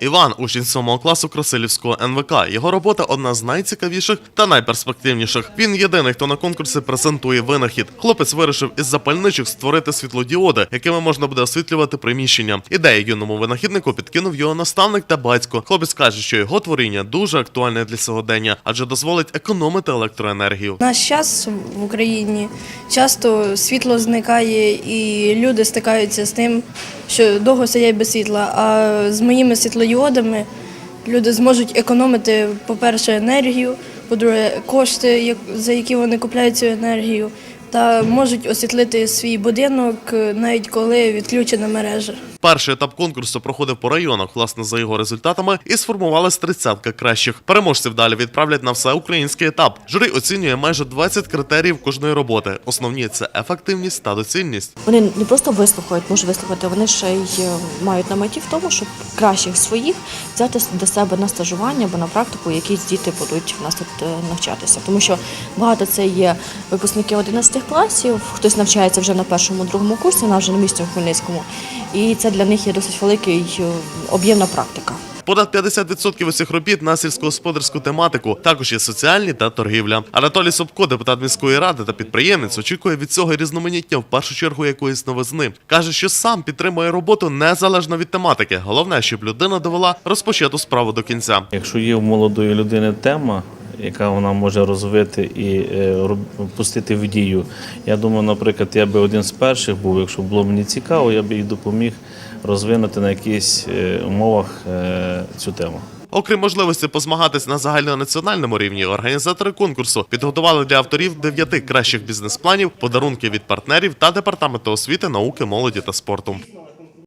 Іван, учень 7 класу Красилівського НВК. Його робота одна з найцікавіших та найперспективніших. Він єдиний, хто на конкурсі презентує винахід. Хлопець вирішив із запальничих створити світлодіоди, якими можна буде освітлювати приміщення. Ідею юному винахіднику підкинув його наставник та батько. Хлопець каже, що його творіння дуже актуальне для сьогодення, адже дозволить економити електроенергію. Наш час в Україні часто світло зникає і люди стикаються з тим, що довго сидять без світла. А з моїми світлодіодами люди зможуть економити, по-перше, енергію, по-друге, кошти, за які вони купляють цю енергію, та можуть освітлити свій будинок навіть коли відключена мережа. Перший етап конкурсу проходив по районах. Власне, за його результатами і сформувалась тридцятка кращих. Переможців далі відправлять на всеукраїнський етап. Журі оцінює майже 20 критеріїв кожної роботи. Основні це ефективність та доцільність. Вони не просто вислухають, можуть вислухати, вони ще й е, мають на меті в тому, щоб кращих своїх взяти до себе на стажування або на практику, якісь діти будуть в нас тут е, навчатися. Тому що багато це є випускники 11 класів, хтось навчається вже на першому, другому курсі, на вже на місці у Хмельницькому. І це для них є досить великий е, об'ємна практика. Понад 50% усіх робіт на сільськогосподарську тематику. Також є соціальні та торгівля. Анатолій Собко, депутат міської ради та підприємець, очікує від цього різноманіття в першу чергу якоїсь новизни. каже, що сам підтримує роботу незалежно від тематики. Головне, щоб людина довела розпочату справу до кінця. Якщо є у молодої людини тема, яка вона може розвити і е, пустити в дію, я думаю, наприклад, я би один з перших був, якщо було мені цікаво, я би їй допоміг розвинути на якихось е, умовах е, цю тему. Окрім можливості позмагатись на загальнонаціональному рівні, організатори конкурсу підготували для авторів дев'яти кращих бізнес-планів, подарунки від партнерів та департаменту освіти, науки, молоді та спорту.